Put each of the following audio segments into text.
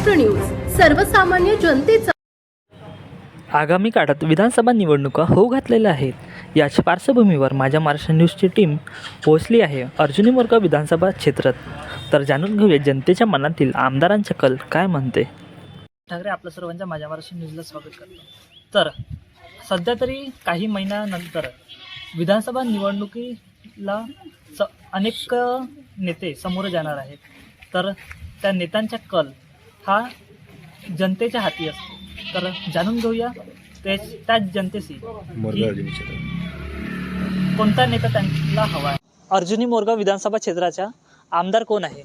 Maharashtra news सर्वसामान्य जनतेचा आगामी काळात विधानसभा निवडणुका होऊ घातलेल्या आहेत. याच्या पार्श्वभूमीवर माझ्या महाराष्ट्र न्यूजची टीम पोहोचली आहे अर्जुनी मोरगाव विधानसभा क्षेत्रात. तर जाणून घेऊया जनतेच्या मनातील आमदारांचे कल काय म्हणते. ठाकरे आपल्या सर्वांच्या माझ्या महाराष्ट्र न्यूजला स्वागत करतो. तर सध्या तरी काही महिन्यानंतर विधानसभा निवडणुकीला स अनेक नेते समोर जाणार आहेत. तर त्या नेत्यांचा कल हा जनतेच्या हाती असतो. तर जाणून घेऊया ते त्याच जनतेशी कोणता नेता त्यांना हवा आहे अर्जुनी मोरगाव विधानसभा क्षेत्राच्या आमदार कोण आहे?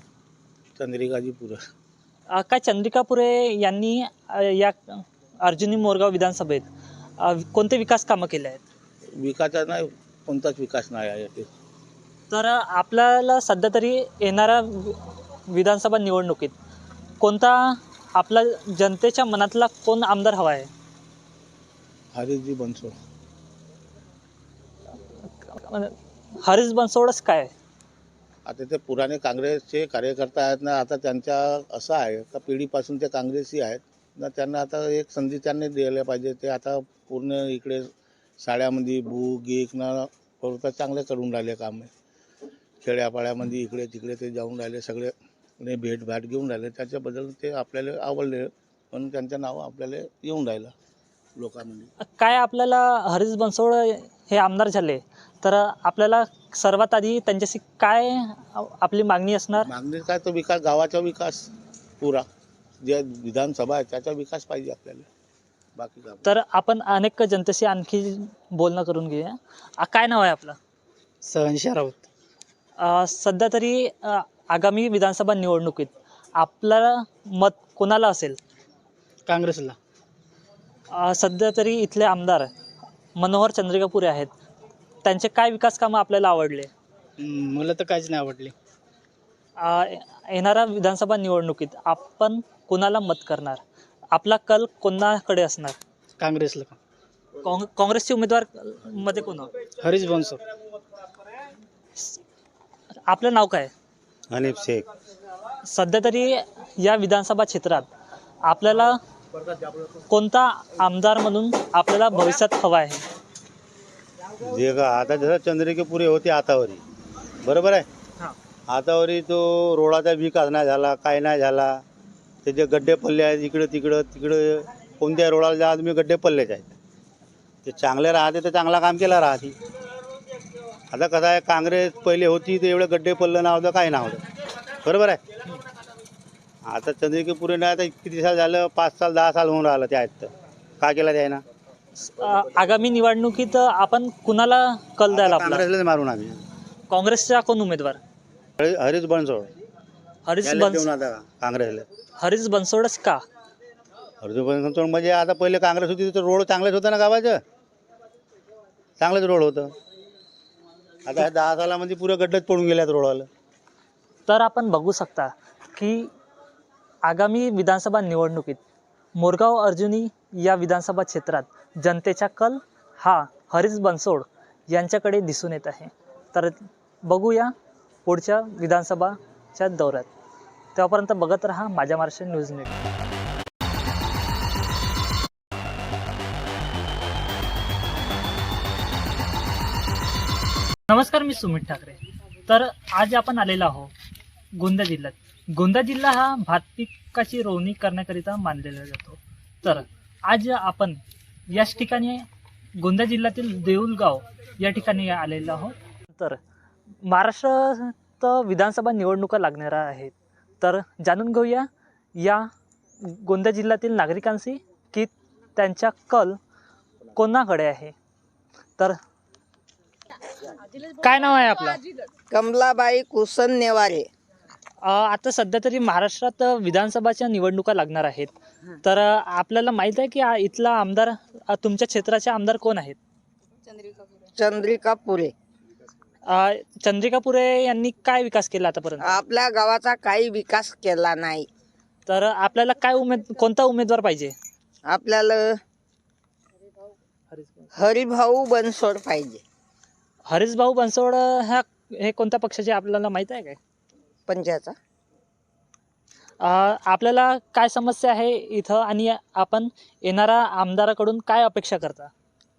चंद्रिकाजीपुर अ, काय चंद्रिका पुरे यांनी या अर्जुनी मोरगाव विधानसभेत कोणते विकास कामं केले आहेत? विकासा नाही कोणताच विकास नाही आहे. ते तर आपल्याला सध्या तरी येणाऱ्या विधानसभा निवडणुकीत कोणता आपला जनतेच्या मनातला कोण आमदार हवा आहे? हरिजी बनसोड. हरीश बनसोडच काय आता ते पुराणे काँग्रेसचे कार्यकर्ता आहेत ना आता त्यांच्या असं आहे का पिढीपासून ते काँग्रेसी आहेत ना त्यांना आता एक संधी त्यांनी द्यायला पाहिजे. ते आता पूर्ण इकडे शाळ्यामध्ये बुक गिक ना करता चांगले करून राहिले काम. खेड्यापाड्यामध्ये इकडे तिकडे ते जाऊन राहिले सगळे. ने भेट भाट घेऊन राहिले. त्याच्याबद्दल ते आपल्याला आवडले पण त्यांचं नाव आपल्याला येऊन राहिलं लोकांमध्ये. काय आपल्याला हरीश बनसोड हे आमदार झाले तर आपल्याला सर्वात आधी त्यांच्याशी काय आपली मागणी असणार? मागणी काय तो विकास गावाचा विकास पुरा. जे विधानसभा आहे त्याचा विकास पाहिजे आपल्याला. बाकी काय? तर आपण अनेक जनतेशी आणखी बोलणं करून घेऊया. आ, काय नाव आहे आपलं? सहनशा राऊत. अ, सध्या तरी अ, आगामी विधानसभा निवडणुकीत आपलं मत कोणाला असेल? काँग्रेसला. अ, सध्या तरी इथले आमदार मनोहर चंद्रिकापुरे आहेत. त्यांचे काय विकास कामं आपल्याला आवडले? हम्म, मला तर काहीच नाही आवडली. येणाऱ्या विधानसभा निवडणुकीत आपण कोणाला मत करणार? आपला कल कोणाकडे असणार? काँग्रेसला. काँग काँग्रेसचे उमेदवारमध्ये कोण? हरीश बनसोड आपलं नाव काय? हनीफ शेख. सध्या तरी या विधानसभा क्षेत्रात आपल्याला कोणता आमदार म्हणून आपल्याला भविष्यात हवा आहे? जे का आता जसं चंद्रिकेपुरे होते आतावरी. बरोबर आहे? हां. आतावरी तो रोडाचा विकास नाही झाला काय नाही झाला. त्याचे गड्डे पडले आहेत इकडं तिकडं तिकडं कोणत्या रोडाला जा तुम्ही गड्डे पडलेच आहेत. ते चांगले राहते तर चांगला काम केला राहते. आता कसं आहे काँग्रेस पहिले होती तर एवढं गड्डे पडलं नव्हतं काय नव्हतं बरोबर आहे? आता चंद्रिकेपुरे नाही आता किती साल झालं? पाच साल दहा साल होऊन राहिलं त्या आहेत तर. का केलं त्या ना? अ, आगामी निवडणुकीत आपण कुणाला कल द्यायला आपला? काँग्रेसलाच मारून आम्ही. काँग्रेसचा कोण उमेदवार? हरी- हरीश बनसोड. हरीश याला बन्स देऊन आता काँग्रेसला. हरीश बनसोडच का? हरीश बनसोड म्हणजे आता पहिले काँग्रेस होती तर रोड चांगलेच होतं ना गावाचं? चांगलंच रोड होतं. आता ह्या दहा सालामध्ये पुरं गड्डेच पडून गेल्यात रोडाला. तर आपण बघू शकता की आगामी विधानसभा निवडणुकीत मोरगाव अर्जुनी या विधानसभा क्षेत्रात जनतेचा कल हा हरीश बनसोड यांच्याकडे दिसून येत आहे. तर बघूया पुढच्या विधानसभाच्या दौऱ्यात. तेव्हापर्यंत बघत राहा माझ्या महाराष्ट्र न्यूज नेट नमस्कार मी सुमित ठाकरे. तर आज आपण आलेलो आहोत गोंदा जिल्ह्यात. गोंदा जिल्हा हा भात पिकाची रोवणी करण्याकरिता मानलेला जातो. तर आज आपण याच ठिकाणी गोंदा जिल्ह्यातील देऊलगाव या ठिकाणी आलेलो आहोत. तर महाराष्ट्रात विधानसभा निवडणुका लागणाऱ्या आहेत. तर जाणून घेऊया या गोंदा जिल्ह्यातील नागरिकांशी की त्यांच्या कल कोणाकडे आहे? तर काय नाव आहे आपलं? कमलाबाई कुसन नेवारे. अ, आता सध्या तरी महाराष्ट्रात विधानसभाच्या निवडणुका लागणार आहेत. तर अ, आपल्याला माहीत आहे की आ- इथला आमदार अ, तुमच्या क्षेत्राचे आमदार कोण आहेत? चंद्रिका पुरे. अ, चंद्रिका पुरे यांनी काय विकास केला आतापर्यंत? आपल्या गावाचा काही विकास केला नाही. तर आपल्याला काय उमेद कोणता उमेदवार पाहिजे? आपल्याला हरिभाऊ बनसोड पाहिजे. हरीश भाऊ बनसोड ह्या हे कोणत्या पक्षाचे आपल्याला माहीत आहे काय? पंचायतचा अ, आपल्याला काय समस्या आहे इथं आणि आपण येणाऱ्या आमदाराकडून काय अपेक्षा करता?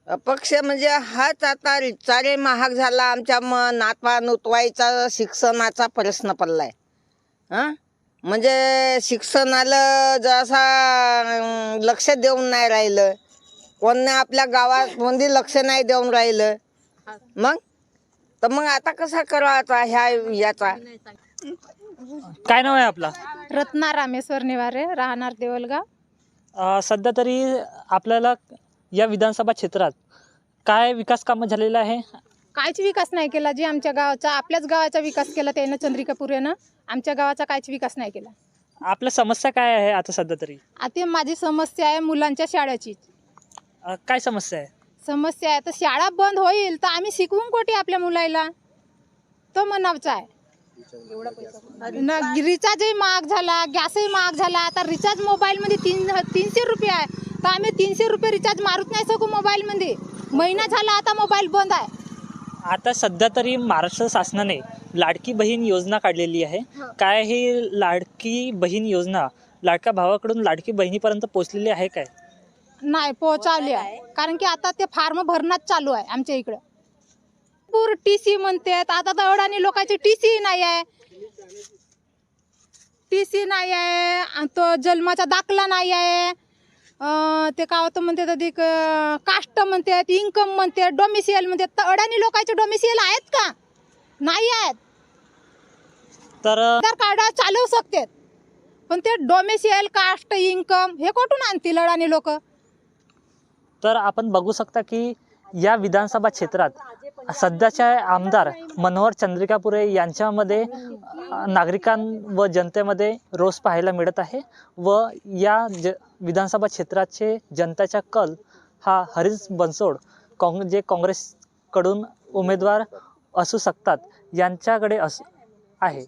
अपक्ष म्हणजे हाच आता रिचार्ज महाग झाला आमच्या म नातवा नुतवाईचा शिक्षणाचा प्रश्न पडलाय. हां? म्हणजे शिक्षणाला जसा अं, लक्ष देऊन नाही राहिलं कोण आपल्या गावात मध्ये लक्ष नाही देऊन राहिलं मग? तर मग आता कसा करावाचा ह्या याचा? काय नाव आहे आपला? रत्ना रामेश्वर निवारे राहणार देवलगाव. अ, सध्या तरी आपल्याला या विधानसभा क्षेत्रात काय विकास कामं झालेलं आहे? काहीच विकास नाही केला. जे आमच्या गावाचा आपल्याच गावाचा विकास केला त्यानं चंद्रिकापुरेनं आमच्या गावाचा काहीच विकास नाही केला. आपल्या समस्या काय आहे आता सध्या तरी? आता माझी समस्या आहे मुलांच्या शाळेची. अ, काय समस्या आहे? समस्या आहे. तर शाळा बंद होईल तर आम्ही शिकवून कोठे आपल्या मुलाला? तो मनावचा आहे. न रिचार्जही महाग झाला गॅसही महाग झाला. आता रिचार्ज मोबाईलमध्ये तीन तीनशे रुपये आहे. तर आम्ही तीनशे रुपये रिचार्ज मारूच नाही शकू मोबाईलमध्ये. महिना झाला आता मोबाईल बंद आहे. आता सध्या तरी महाराष्ट्र शासनाने लाडकी बहीण योजना काढलेली आहे. काय ही लाडकी बहीण योजना लाडक्या भावाकडून लाडकी बहिणीपर्यंत पोहोचलेली आहे काय? नाही पोहोचवली आहे. कारण की आता ते फार्म भरणंच चालू आहे आमच्या इकडं. पूर टी सी म्हणतात. आता तर अडाणी लोकांची टी सी नाही आहे. टी सी नाही आहे. तो जन्माचा दाखला नाही आहे. ते काय होतं म्हणतात अधिक कास्ट म्हणतात इन्कम म्हणतात डोमिसियल म्हणतात. तर अडाणी लोकांचे डोमिसियल आहेत का? नाही आहेत. तर आधार कार्ड चालवू शकतात. पण ते डोमिसियल कास्ट इन्कम हे कुठून आणतील अडाणी लोक? तर आपण बघू शकता की या विधानसभा क्षेत्रात सध्याचे आमदार मनोहर चंद्रिकापुरे यांच्यामध्ये नागरिकां व जनतेमध्ये रोष पाहायला मिळत आहे व या ज विधानसभा क्षेत्राचे जनतेचा कल हा हरीश बनसोड काँग जे काँग्रेसकडून उमेदवार असू शकतात यांच्याकडे अस आहे.